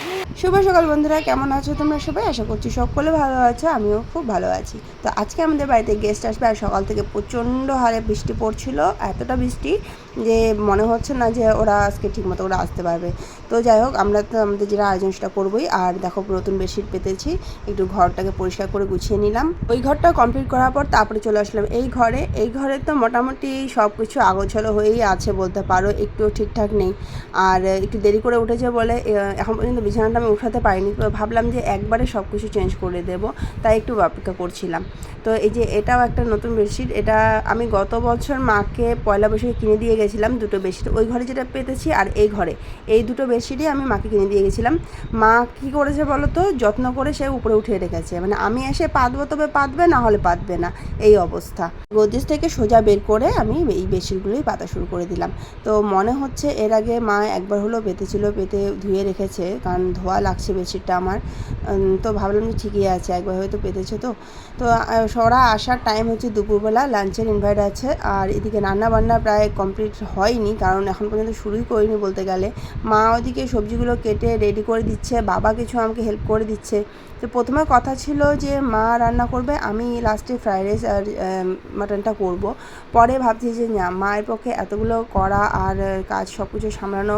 Yeah. শুভ সকাল বন্ধুরা, কেমন আছো তোমরা সবাই? আশা করছি সকলে ভালো আছো, আমিও খুব ভালো আছি। তো আজকে আমাদের বাড়িতে গেস্ট আসবে আর সকাল থেকে প্রচণ্ড হারে বৃষ্টি পড়ছিল, এতটা বৃষ্টি যে মনে হচ্ছে না যে ওরা আজকে ঠিকমতো করে আসতে পারবে। তো যাই হোক, আমরা তো আমাদের যেটা আয়োজন সেটা করবোই, আর দেখো নতুন বেডশিট পেতেছি, একটু ঘরটাকে পরিষ্কার করে গুছিয়ে নিলাম। ওই ঘরটা কমপ্লিট করার পর তারপরে চলে আসলাম এই ঘরে। এই ঘরে তো মোটামুটি সব কিছু আগোছালো হয়েই আছে বলতে পারো একটু ঠিকঠাক নেই। আর একটু দেরি করে উঠেছে বলে এখন পর্যন্ত বিছানাটা উঠাতে পারিনি ভাবলাম যে একবারে সব কিছু চেঞ্জ করে দেব, তাই একটু অপেক্ষা করছিলাম। তো এই যে এটাও একটা নতুন বেডশিট এটা আমি গত বছর মাকে পয়লা বৈশাখে কিনে দিয়ে গেছিলাম দুটো বেডশিট ওই ঘরে যেটা পেতেছি আর এই ঘরে। এই দুটো বেডশিটই আমি মাকে কিনে দিয়ে গেছিলাম। মা কী করেছে বলো তো, যত্ন করে সে উপরে উঠে রেখেছে। মানে আমি এসে পাতবো তবে পাতবে, না হলে পাতবে না, এই অবস্থা। গোদরেজ থেকে সোজা বের করে আমি এই বেডশিটগুলোই পাতা শুরু করে দিলাম। তো মনে হচ্ছে এর আগে মা একবার হলো পেতেছিল, পেতে ধুয়ে রেখেছে, কারণ ধোয়া লাগছে বেডশিটটা আমার। তো ভাবলাম যে ঠিকই আছে, একবার হয়তো পেতেছো তো। তো সরা আসার টাইম হচ্ছে দুপুরবেলা লাঞ্চের ইনভাইট আছে। আর এদিকে রান্না বান্না প্রায় কমপ্লিট হয়নি, কারণ এখন পর্যন্ত শুরুই করিনি বলতে গেলে। মা ওদিকে সবজিগুলো কেটে রেডি করে দিচ্ছে, বাবা কিছু আমাকে হেল্প করে দিচ্ছে। তো প্রথমে কথা ছিল যে, মা রান্না করবে, আমি লাস্টে ফ্রাইড রাইস আর মাটনটা করব। পরে ভাবছি যে, না, মায়ের পক্ষে এতগুলো করা আর, কাজ সব কিছু সামলানো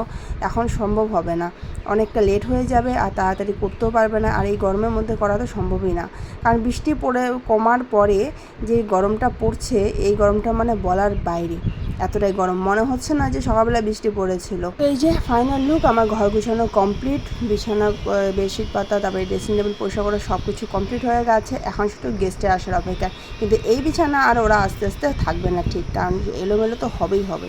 এখন সম্ভব হবে না। অনেকটা লেট হয়ে যাবে আর তাড়াতাড়ি করতেও পারবে না আর এই গরমের মধ্যে করা তো সম্ভবই না। কারণ বৃষ্টি পড়ে, কমার পরে যে গরমটা পড়ছে, এই গরমটা মানে বলার বাইরে। এতটাই গরম। মনে হচ্ছে না যে সকালবেলা বৃষ্টি পড়েছিল। এই যে ফাইনাল লুক আমার ঘর গুছানো কমপ্লিট বিছানা বেডশিট পাতা, তারপরে ড্রেসিং টেবিল পরিষ্কার করা সব কিছু কমপ্লিট হয়ে গেছে। এখন শুধু গেস্টে আসার অপেক্ষা কিন্তু এই বিছানা আর ওরা আস্তে আস্তে থাকবে না ঠিক। কারণ এলোমেলো তো হবেই হবে।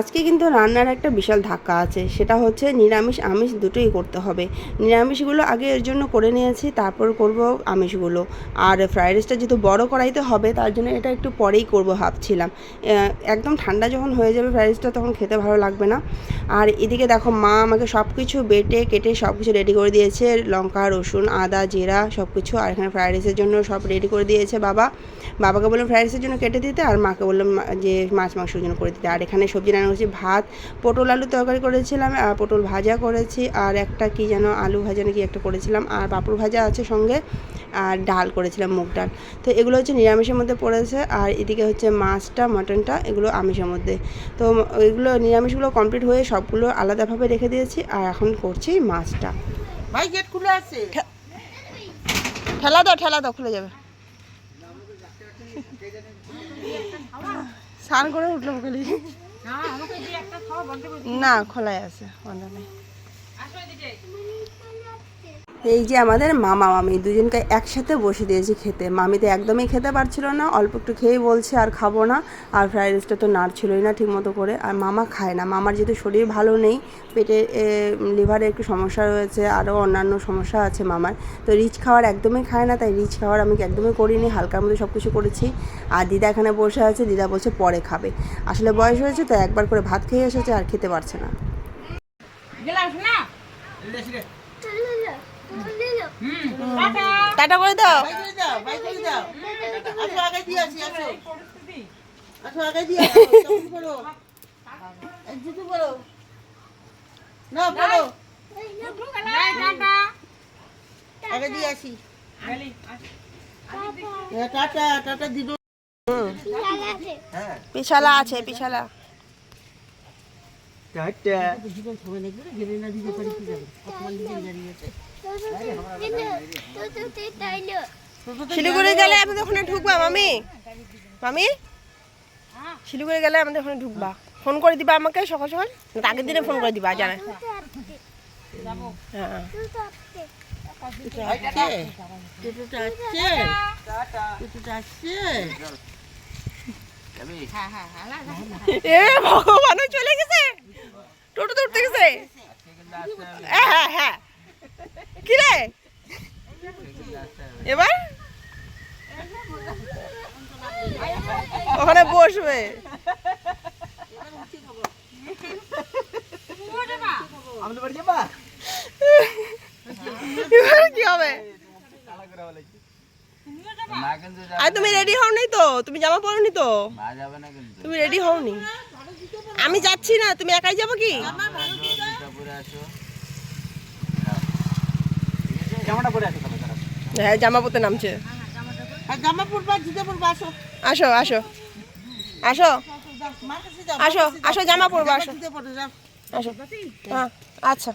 আজকে কিন্তু রান্নার একটা বিশাল ধাক্কা আছে, সেটা হচ্ছে নিরামিষ আমিষ দুটোই করতে হবে। নিরামিষগুলো আগে এর জন্য করে নিয়েছি, তারপর করব আমিষগুলো। আর ফ্রাইড রাইসটা যেহেতু বড় কড়াইতে হবে, তার জন্য এটা একটু পরেই করব ভাবছিলাম। একদম ঠান্ডা যখন হয়ে যাবে ফ্রাইড রাইসটা, তখন খেতে ভালো লাগবে না। আর এদিকে দেখো মা আমাকে সব কিছু বেটে, কেটে সব কিছু রেডি করে দিয়েছে। লঙ্কা, রসুন, আদা, জিরা সব কিছু আর এখানে ফ্রাইড রাইসের জন্য সব রেডি করে দিয়েছে বাবা। বাবাকে বললাম ফ্রাইড রাইসের জন্য কেটে দিতে, আর মাকে বললাম যে মাছ, মাংসের জন্য করে দিতে। আর এখানে সবজি রান্না করেছি ভাত পটল আলু তরকারি করেছিলাম আর পটল ভাজা করেছি আর একটা কি যেন আলু ভাজা নাকি একটা করেছিলাম আর পাঁপড় ভাজা আছে সঙ্গে আর ডাল করেছিলাম মুগ ডাল। তো এগুলো হচ্ছে নিরামিষের মধ্যে পড়েছে আর এদিকে হচ্ছে মাছটা মাটনটা এগুলো আমিষের মধ্যে। তো এগুলো নিরামিষগুলো কমপ্লিট হয়ে সবগুলো আলাদাভাবে রেখে দিয়েছি আর এখন করছি মাছটা। ভাই গেট খুলে আছে। ঠেলা দাও ঠেলা দাও খুলে যাবে। স্নান করে উঠলাম খালি। না খোলাই আছে বন্ধ নেই। এই যে আমাদের মামা মামি দুজনকে একসাথে বসে দিয়েছি খেতে। মামি তো একদমই খেতে পারছিল না অল্প একটু খেয়েই বলছে আর খাব না। আর ফ্রাইড রাইসটা তো নাড়ছিলই না ঠিক মতো করে। আর মামা খায় না। মামার যেহেতু শরীর ভালো নেই পেটে লিভারে একটু সমস্যা রয়েছে আরও অন্যান্য সমস্যা আছে মামার। তো রিচ খাওয়ার একদমই খায় না তাই রিচ খাওয়ার আমি একদমই করিনি হালকার মধ্যে সব কিছু করেছি। আর দিদা এখানে বসে আছে দিদা বলছে পরে খাবে। আসলে বয়স হয়েছে তো একবার করে ভাত খেয়ে এসেছে আর খেতে পারছে না। গেলাম না? টাটা করে দাও পিছালা আছে পিছালা টাটা শিলিগুড়ি গেলে আমাদের ওখানে ঢুকবা মামি। মামি? শিলিগুড়ি গেলে আমাদের ওখানে ঢুকবা। ফোন করে দিবা আমাকে সকাল সকাল আগের দিনে ফোন করে দিবা জানা হ্যাঁ। এ ভগবানও চলে গেছে। উঠতে গেছে। হ্যাঁ হ্যাঁ হ্যাঁ। কি রে এবার? ওখানে বসবে। কি হবে? তুমি রেডি হও নি তো? তুমি জামা পরনি তো? তুমি রেডি হও নি আমি যাচ্ছি না তুমি একাই যাব কি? জামাটা পরে আছে হ্যাঁ জামা পরতে নামছে জামা পরবা জুতো পরবা আসো। আসো আসো। আসো। আসো আসো জামা পরবো আসো। আসো। হ্যাঁ আচ্ছা।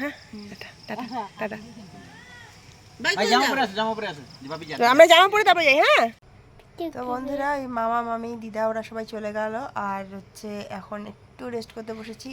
হ্যাঁ আমরা জামা পরে তারপরে যাই হ্যাঁ? তো বন্ধুরা এই মামা মামি দিদা ওরা সবাই চলে গেল। আর হচ্ছে এখন একটু রেস্ট করতে বসেছি।